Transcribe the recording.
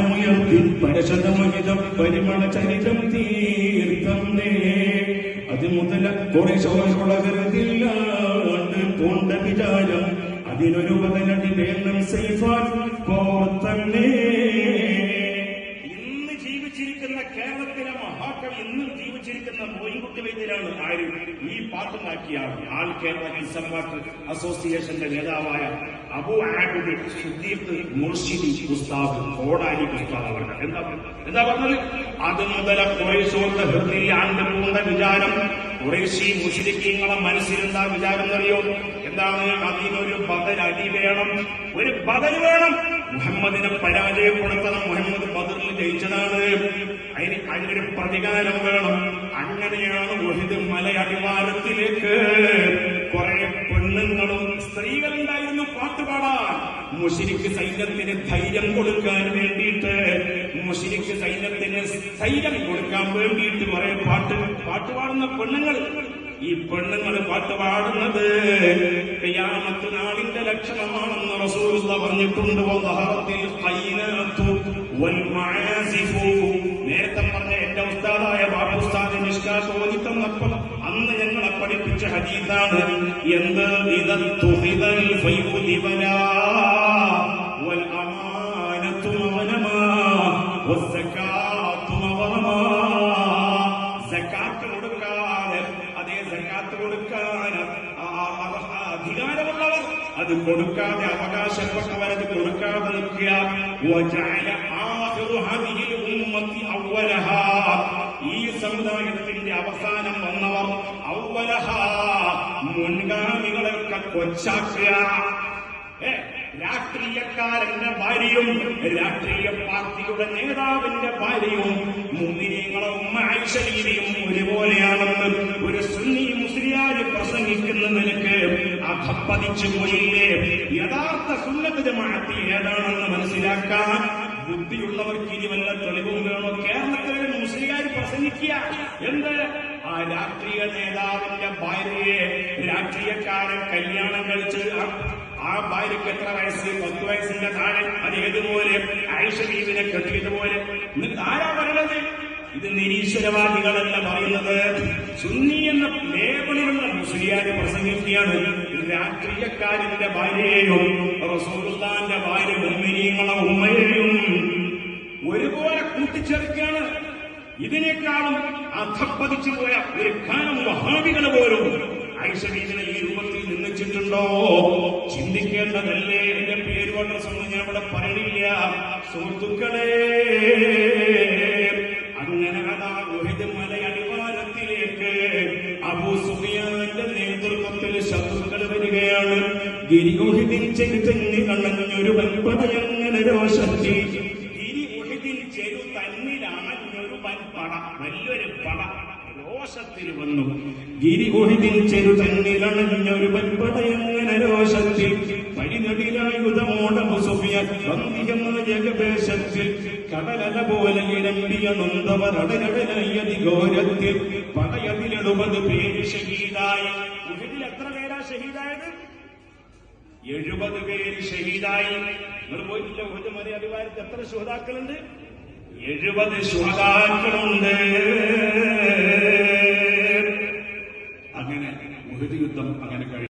മാനമുയർത്തി പരശതമഹിതം പരിമള ചരിതം അത് മുതല കുറെ ശോഷമുളകരുതില്ല കൊണ്ട വിചാരം. അതിനൊരു ബദലടി വേണം സൈഫാൻ കോർത്തന്നേ മഹാകവി ഇന്നും ജീവിച്ചിരിക്കുന്ന മോയിൻകുട്ടി വൈദ്യരാണ് ആര് ഈ പാട്ടുണ്ടാക്കിയ ആൾ കേരള കിസർ അസോസിയേഷന്റെ നേതാവായ അബു ആബിദ് സുദ്ദീഖ് മുർഷിദി ഉസ്താദ് കോടാലി എന്താ എന്താ പറഞ്ഞത്? അത് മുതൽ കുറേശോന്റെ ഹൃദയ പൂണ്ട വിചാരം. കുറേശി മുസ്ലിങ്ങളെ മനസ്സിലെന്താ വിചാരം എന്നറിയോ? എന്താണ്? അതിനൊരു ബദൽ അടി വേണം. ഒരു ബദൽ വേണം. മുഹമ്മദിനെ പരാജയപ്പെടുത്തണം. മുഹമ്മദ് ബദറിൽ ജയിച്ചതാണ്. അതിന് അതിനൊരു പ്രതികാരം വേണം. അങ്ങനെയാണ് വഹിദ് മലയടിവാരത്തിലേക്ക്. കുറെ പെണ്ണുങ്ങളും സ്ത്രീകളുണ്ടായിരുന്നു പാട്ടുപാടാൻ മുഷിരിക്ക് സൈന്യത്തിന് ധൈര്യം കൊടുക്കാൻ വേണ്ടിയിട്ട് മുഷിരിക്ക് സൈന്യത്തിന് ധൈര്യം കൊടുക്കാൻ വേണ്ടിയിട്ട് കുറെ പാട്ട് പാട്ടുപാടുന്ന പെണ്ണുങ്ങൾ ഈ പെണ്ണുങ്ങൾ പാട്ട് പാടുന്നത് കയ്യാമത്ത് നാളിന്റെ ലക്ഷണമാണെന്ന് റസൂലുള്ള പറഞ്ഞിട്ടുണ്ട്. നേരത്തെ പറഞ്ഞ എന്റെ ഉസ്താദായ ബാബുസ്താദ് നിഷ്കാസ് ഓതി തന്നപ്പോൾ അന്ന് ഞങ്ങളെ പഠിപ്പിച്ച ഹദീസാണ് എന്ത് കൊടുക്കാതെ അതേ സക്കാത്ത് കൊടുക്കാന് അധികാരമുള്ളവർ അത് കൊടുക്കാതെ അവകാശപ്പെട്ടവർ അത് കൊടുക്കാതെ നിൽക്കുക. ഈ സമുദായത്തിന്റെ അവസാനം വന്നവർ ഔവലഹ മുൻഗാമികളൊക്കെ കൊച്ചാക്കുക. രാഷ്ട്രീയക്കാരന്റെ ഭാര്യയും രാഷ്ട്രീയ പാർട്ടിയുടെ നേതാവിന്റെ ഭാര്യയും മുന്നിനീങ്ങളും ഐശ്വര്യയും ഒരുപോലെയാണെന്ന് ഒരു സുന്നി മുസ്ലിയാര് പ്രസംഗിക്കുന്ന നിനക്ക് അധപ്പതിച്ചു പോയില്ലേ? യഥാർത്ഥ സുന്നത്ത് ജമാഅത്ത് ഏതാണെന്ന് മനസ്സിലാക്കാൻ ബുദ്ധിയുള്ളവർക്ക് ഇനി വല്ല തെളിവും വേണോ? കേരളത്തിലെ മുസ്ലിയാർ പ്രസംഗിക്കുക. എന്ത്? ആ രാഷ്ട്രീയ നേതാവിന്റെ ഭാര്യയെ രാഷ്ട്രീയക്കാരൻ കല്യാണം കഴിച്ച് ആ- ഭാര്യക്ക് എത്ര വയസ്സ്? പത്ത് വയസ്സിന്റെ താഴെ. അത് ഏതുപോലെ? ഐഷബീബിനെ കെട്ടിയതുപോലെ എന്നിട്ട് ആരാ പറയണത് ഇത് നിരീശ്വരവാദികളല്ല പറയുന്നത് സുന്നി എന്ന ലേബലിലുള്ള മുസ്ലിയാര് പ്രസംഗിക്കുകയാണ്. രാഷ്ട്രീയക്കാരന്റെ ഭാര്യയെയും റസൂലുള്ളാന്റെ ഭാര്യ മുമ്മിനിയങ്ങളെ ഉമ്മയെയും ഒരുപോലെ കൂട്ടിച്ചേർക്കുകയാണ്. ഇതിനേക്കാളും അധപ്പതിച്ചു പോയ ഒരു കാലം വഹാബികൾ പോലും ഐശ്വര്യത്തിനെ ഈ രൂപത്തിൽ നിന്നിച്ചിട്ടുണ്ടോ ചിന്തിക്കേണ്ടതല്ലേ എന്റെ പേര് കൊണ്ടൊന്നും ഞാൻ ഇവിടെ പറയണില്ല. സുഹൃത്തുക്കളെ അങ്ങനെ അതാ മല മലയടിവാരത്തിലേക്ക് അബൂ സുഫിയാന്റെ നേതൃത്വത്തിൽ ശത്രുക്കൾ വരികയാണ്. ഗിരിഗുഹിതിൽ ചെരുതെന്നി കണ്ണഞ്ഞൊരു വൻപടയങ്ങനെ രോഷത്തി ഗിരി ഉഹിദിൽ ചെരു തന്നിലണഞ്ഞൊരു വൻപട വലിയൊരു പട രോഷത്തിൽ വന്നു. ഗിരി ഉഹിദിൽ ചെരു തന്നിലണഞ്ഞൊരു വൻപടയങ്ങനെ രോഷത്തിൽ പോലെ ഘോരത്തിൽ പടയതിലെഴുപത് പേര് ഷഹീദായി. ഉഹിദിൽ എത്ര പേരാ ഷഹീദായത്? എഴുപത് പേര് ഷഹീദായി. നിങ്ങൾ പോയിട്ടില്ല അടിവാരത്ത് എത്ര ശുഹതാക്കളുണ്ട് എഴുപത് ശ്രോതാക്കളുണ്ട്.